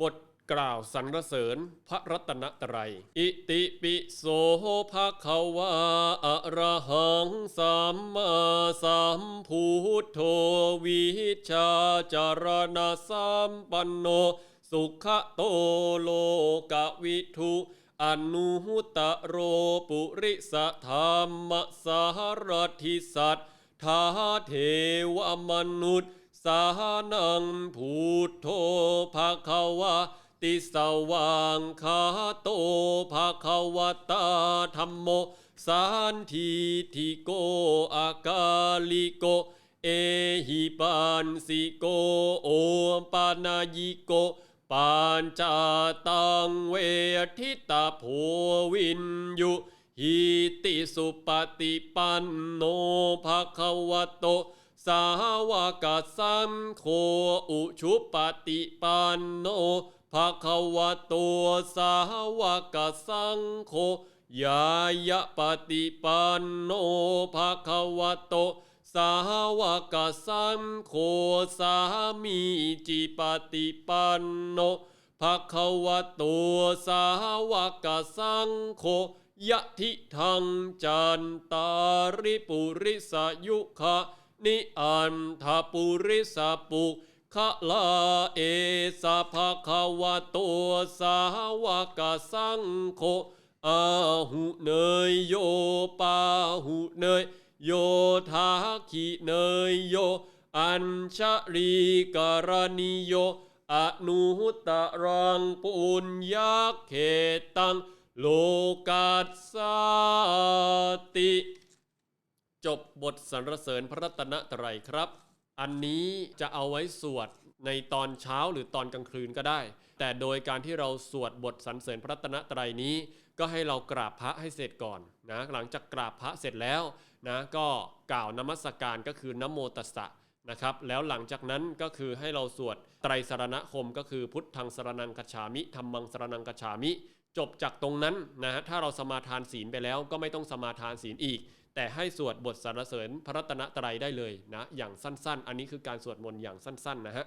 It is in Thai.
บทกล่าวสรรเสริญพระรัตนตรัย อิติปิโสภะคะวาอะระหังสัมมาสัมพุทโธวิชาจารณะสัมปันโน สุขโตโลกวิทุอนุตตโรปุริสธรรมสารทิสัตทาเทวมนุษย์ สานังพุทโธภาควาติสว่างคาโตภาควะตาธรรมโมสันทีทิโกอากาลิโก เอหิปันสิโกโอปานายิโกปัญจตังเวทิตาโพวินยุหิติสุปฏิปันโนภะคะวะโต สาวกสังโฆอุชุปฏิปันโนภะคะวะโตสาวกสังโฆยายะปฏิปันโนภะคะวะโตสาวกสังโฆสามีจิปฏิปันโนภะคะวะโตสาวกสังโฆยะทิทังจันตาริปุริสยุคะ นิอันทปุริสปุคะลาเอสะภะคะวะโตสาวกสังโฆอาหุเนยโยปาหุเนยโยทาคิเนยโย อัญชรีการณิโยอนุตตรังปุญญาเขตัง โลกัสสติ จบบทสรรเสริญพระรัตนตรัยครับ อันนี้จะเอาไว้สวดในตอนเช้าหรือตอนกลางคืนก็ได้ แต่โดยการที่เราสวดบทสรรเสริญพระรัตนตรัยนี้ ก็ให้เรากราบพระให้เสร็จก่อนนะหลังจากกราบพระเสร็จแล้วนะก็กล่าวนมัสการก็คือนโมตัสสะนะครับแล้วหลังจากนั้นก็คือให้เราสวดไตรสรณคมก็คือพุทธังสรนังกัจฉามิธรรมังสรนังกัจฉามิ จบจากตรงนั้นนะฮะถ้าเราสมาทานศีลไปแล้วก็ไม่ต้องสมาทานศีลอีก แต่ให้สวดบทสรรเสริญพระรัตนตรัยได้เลยนะอย่างสั้น ๆ อันนี้คือการสวดมนต์อย่างสั้น ๆ นะฮะ